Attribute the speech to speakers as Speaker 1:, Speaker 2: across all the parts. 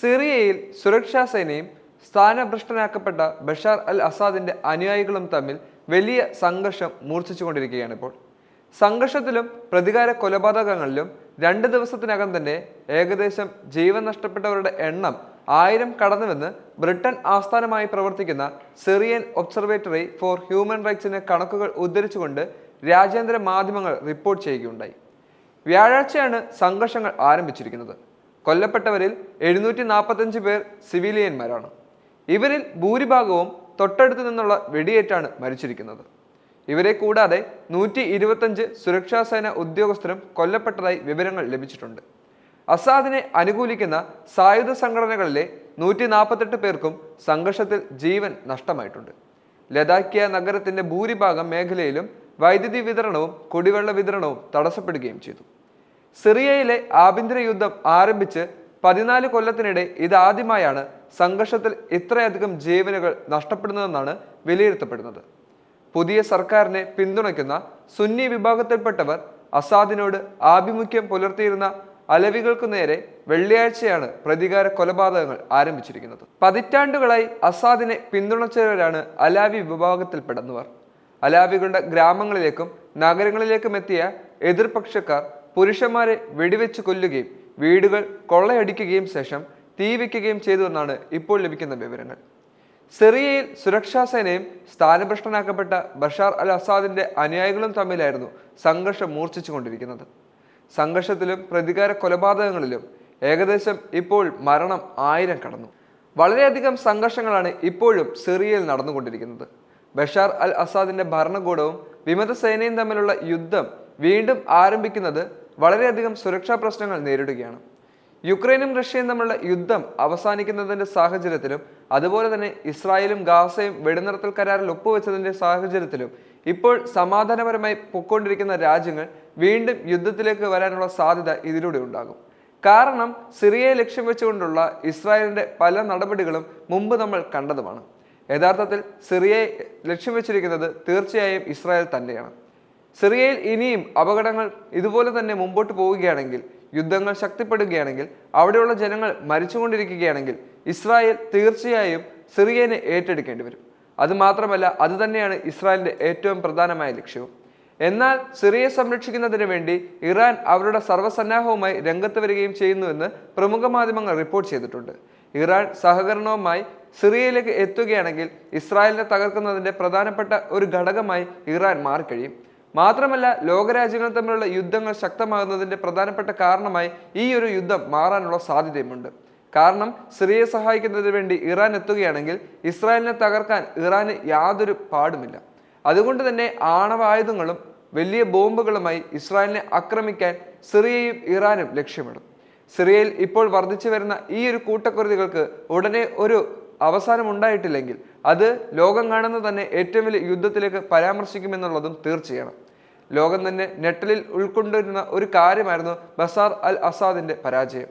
Speaker 1: സിറിയയിൽ സുരക്ഷാ സേനയും സ്ഥാനഭ്രഷ്ടനാക്കപ്പെട്ട ബഷാർ അൽ അസാദിന്റെ അനുയായികളും തമ്മിൽ വലിയ സംഘർഷം മൂർച്ഛിച്ചുകൊണ്ടിരിക്കുകയാണ് ഇപ്പോൾ. സംഘർഷത്തിലും പ്രതികാര കൊലപാതകങ്ങളിലും രണ്ട് ദിവസത്തിനകം തന്നെ ഏകദേശം ജീവൻ നഷ്ടപ്പെട്ടവരുടെ എണ്ണം ആയിരം കടന്നുവെന്ന് ബ്രിട്ടൻ ആസ്ഥാനമായി പ്രവർത്തിക്കുന്ന സിറിയൻ ഒബ്സർവേറ്ററി ഫോർ ഹ്യൂമൻ റൈറ്റ്സിന് കണക്കുകൾ ഉദ്ധരിച്ചുകൊണ്ട് രാജ്യാന്തര മാധ്യമങ്ങൾ റിപ്പോർട്ട് ചെയ്യുകയുണ്ടായി. വ്യാഴാഴ്ചയാണ് സംഘർഷങ്ങൾ ആരംഭിച്ചിരിക്കുന്നത്. കൊല്ലപ്പെട്ടവരിൽ എഴുന്നൂറ്റി നാൽപ്പത്തഞ്ച് പേർ സിവിലിയന്മാരാണ്. ഇവരിൽ ഭൂരിഭാഗവും തൊട്ടടുത്തു നിന്നുള്ള വെടിയേറ്റാണ് മരിച്ചിരിക്കുന്നത്. ഇവരെ കൂടാതെ നൂറ്റി ഇരുപത്തഞ്ച് സുരക്ഷാ സേന ഉദ്യോഗസ്ഥരും കൊല്ലപ്പെട്ടതായി വിവരങ്ങൾ ലഭിച്ചിട്ടുണ്ട്. അസാദിനെ അനുകൂലിക്കുന്ന സായുധ സംഘടനകളിലെ നൂറ്റി നാൽപ്പത്തെട്ട് പേർക്കും സംഘർഷത്തിൽ ജീവൻ നഷ്ടമായിട്ടുണ്ട്. ലഡാക്കിയ നഗരത്തിന്റെ ഭൂരിഭാഗം മേഖലയിലും വൈദ്യുതി വിതരണവും കുടിവെള്ള വിതരണവും തടസ്സപ്പെടുകയും ചെയ്തു. സിറിയയിലെ ആഭ്യന്തര യുദ്ധം ആരംഭിച്ച് പതിനാല് കൊല്ലത്തിനിടെ ഇതാദ്യമായാണ് സംഘർഷത്തിൽ ഇത്രയധികം ജീവനുകൾ നഷ്ടപ്പെടുന്നതെന്നാണ് വിലയിരുത്തപ്പെടുന്നത്. പുതിയ സർക്കാരിനെ പിന്തുണയ്ക്കുന്ന സുന്നി വിഭാഗത്തിൽപ്പെട്ടവർ അസാദിനോട് ആഭിമുഖ്യം പുലർത്തിയിരുന്ന അലവികൾക്ക് നേരെ വെള്ളിയാഴ്ചയാണ് പ്രതികാര കൊലപാതകങ്ങൾ ആരംഭിച്ചിരിക്കുന്നത്. പതിറ്റാണ്ടുകളായി അസാദിനെ പിന്തുണച്ചവരാണ് അലാവി വിഭാഗത്തിൽപ്പെടുന്നവർ. അലാവികളുടെ ഗ്രാമങ്ങളിലേക്കും നഗരങ്ങളിലേക്കും എത്തിയ എതിർപക്ഷക്കാർ പുരുഷന്മാരെ വെടിവെച്ച് കൊല്ലുകയും വീടുകൾ കൊള്ളയടിക്കുകയും ശേഷം തീ വയ്ക്കുകയും ചെയ്തുവെന്നാണ് ഇപ്പോൾ ലഭിക്കുന്ന വിവരങ്ങൾ. സിറിയയിൽ സുരക്ഷാ സേനയും സ്ഥാനഭ്രഷ്ടനാക്കപ്പെട്ട ബഷാർ അൽ അസാദിന്റെ അനുയായികളും തമ്മിലായിരുന്നു സംഘർഷം മൂർച്ഛിച്ചു കൊണ്ടിരിക്കുന്നത് സംഘർഷത്തിലും പ്രതികാര കൊലപാതകങ്ങളിലും ഏകദേശം ഇപ്പോൾ മരണം ആയിരം കടന്നു. വളരെയധികം സംഘർഷങ്ങളാണ് ഇപ്പോഴും സിറിയയിൽ നടന്നുകൊണ്ടിരിക്കുന്നത്. ബഷാർ അൽ അസാദിന്റെ ഭരണകൂടവും വിമത സേനയും തമ്മിലുള്ള യുദ്ധം വീണ്ടും ആരംഭിക്കുന്നത് വളരെയധികം സുരക്ഷാ പ്രശ്നങ്ങൾ നേരിടുകയാണ്. യുക്രൈനും റഷ്യയും തമ്മിലുള്ള യുദ്ധം അവസാനിക്കുന്നതിന്റെ സാഹചര്യത്തിലും അതുപോലെ തന്നെ ഇസ്രായേലും ഗാസയും വെടിനിർത്തൽ കരാറിൽ ഒപ്പുവെച്ചതിന്റെ സാഹചര്യത്തിലും ഇപ്പോൾ സമാധാനപരമായി പൊക്കൊണ്ടിരിക്കുന്ന രാജ്യങ്ങൾ വീണ്ടും യുദ്ധത്തിലേക്ക് വരാനുള്ള സാധ്യത ഇതിലൂടെ ഉണ്ടാകും. കാരണം സിറിയയെ ലക്ഷ്യം വെച്ചുകൊണ്ടുള്ള ഇസ്രായേലിന്റെ പല നടപടികളും മുമ്പ് നമ്മൾ കണ്ടതുമാണ്. യഥാർത്ഥത്തിൽ സിറിയയെ ലക്ഷ്യം വെച്ചിരിക്കുന്നത് തീർച്ചയായും ഇസ്രായേൽ തന്നെയാണ്. സിറിയയിൽ ഇനിയും അപകടങ്ങൾ ഇതുപോലെ തന്നെ മുമ്പോട്ട് പോവുകയാണെങ്കിൽ യുദ്ധങ്ങൾ ശക്തിപ്പെടുകയാണെങ്കിൽ അവിടെയുള്ള ജനങ്ങൾ മരിച്ചുകൊണ്ടിരിക്കുകയാണെങ്കിൽ ഇസ്രായേൽ തീർച്ചയായും സിറിയനെ ഏറ്റെടുക്കേണ്ടി വരും. അതുമാത്രമല്ല അത് തന്നെയാണ് ഇസ്രായേലിന്റെ ഏറ്റവും പ്രധാനമായ ലക്ഷ്യവും. എന്നാൽ സിറിയയെ സംരക്ഷിക്കുന്നതിന് വേണ്ടി ഇറാൻ അവരുടെ സർവസന്നാഹവുമായി രംഗത്ത് വരികയും ചെയ്യുന്നുവെന്ന് പ്രമുഖ മാധ്യമങ്ങൾ റിപ്പോർട്ട് ചെയ്തിട്ടുണ്ട്. ഇറാൻ സഹകരണവുമായി സിറിയയിലേക്ക് എത്തുകയാണെങ്കിൽ ഇസ്രായേലിനെ തകർക്കുന്നതിന്റെ പ്രധാനപ്പെട്ട ഒരു ഘടകമായി ഇറാൻ മാറിക്കഴിയും. മാത്രമല്ല ലോകരാജ്യങ്ങൾ തമ്മിലുള്ള യുദ്ധങ്ങൾ ശക്തമാകുന്നതിന്റെ പ്രധാനപ്പെട്ട കാരണമായി ഈ ഒരു യുദ്ധം മാറാനുള്ള സാധ്യതയുമുണ്ട്. കാരണം സിറിയയെ സഹായിക്കുന്നതിന് വേണ്ടി ഇറാൻ എത്തുകയാണെങ്കിൽ ഇസ്രായേലിനെ തകർക്കാൻ ഇറാന് യാതൊരു പാടുമില്ല. അതുകൊണ്ട് തന്നെ ആണവായുധങ്ങളും വലിയ ബോംബുകളുമായി ഇസ്രായേലിനെ ആക്രമിക്കാൻ സിറിയയും ഇറാനും ലക്ഷ്യമിടും. സിറിയയിൽ ഇപ്പോൾ വർദ്ധിച്ചു വരുന്ന ഈ ഒരു കൂട്ടക്കുരുതികൾക്ക് ഉടനെ ഒരു അവസാനം ഉണ്ടായിട്ടില്ലെങ്കിൽ അത് ലോകം കാണുന്ന തന്നെ ഏറ്റവും വലിയ യുദ്ധത്തിലേക്ക് പരാമർശിക്കുമെന്നുള്ളതും തീർച്ചയാണ്. ലോകം തന്നെ നെട്ടലിൽ ഉൾക്കൊണ്ടിരുന്ന ഒരു കാര്യമായിരുന്നു ബസാർ അൽ അസാദിന്റെ പരാജയം.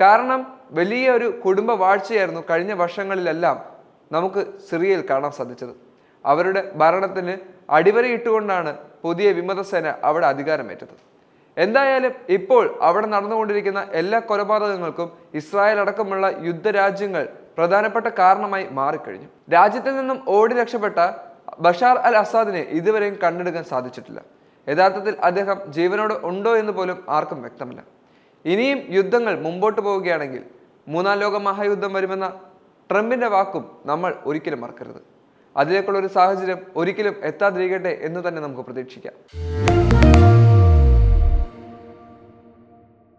Speaker 1: കാരണം വലിയ ഒരു കുടുംബ വാഴ്ചയായിരുന്നു കഴിഞ്ഞ വർഷങ്ങളിലെല്ലാം നമുക്ക് സിറിയയിൽ കാണാൻ സാധിച്ചത്. അവരുടെ ഭരണത്തിന് അടിവരയിട്ടുകൊണ്ടാണ് പുതിയ വിമതസേന അവിടെ അധികാരമേറ്റത്. എന്തായാലും ഇപ്പോൾ അവിടെ നടന്നുകൊണ്ടിരിക്കുന്ന എല്ലാ കൊലപാതകങ്ങൾക്കും ഇസ്രായേൽ അടക്കമുള്ള യുദ്ധരാജ്യങ്ങൾ പ്രധാനപ്പെട്ട കാരണമായി മാറിക്കഴിഞ്ഞു. രാജ്യത്തിൽ നിന്നും ഓടി രക്ഷപ്പെട്ട ബഷാർ അൽ അസാദിനെ ഇതുവരെയും കണ്ടെടുക്കാൻ സാധിച്ചിട്ടില്ല. യഥാർത്ഥത്തിൽ അദ്ദേഹം ജീവനോട് ഉണ്ടോ എന്ന് പോലും ആർക്കും വ്യക്തമല്ല. ഇനിയും യുദ്ധങ്ങൾ മുമ്പോട്ട് പോവുകയാണെങ്കിൽ മൂന്നാം ലോക മഹായുദ്ധം വരുമെന്ന ട്രംപിന്റെ വാക്കും നമ്മൾ ഒരിക്കലും മറക്കരുത്. അതിലേക്കുള്ള ഒരു സാഹചര്യം ഒരിക്കലും എത്താതിരിക്കട്ടെ എന്ന് തന്നെ നമുക്ക് പ്രതീക്ഷിക്കാം.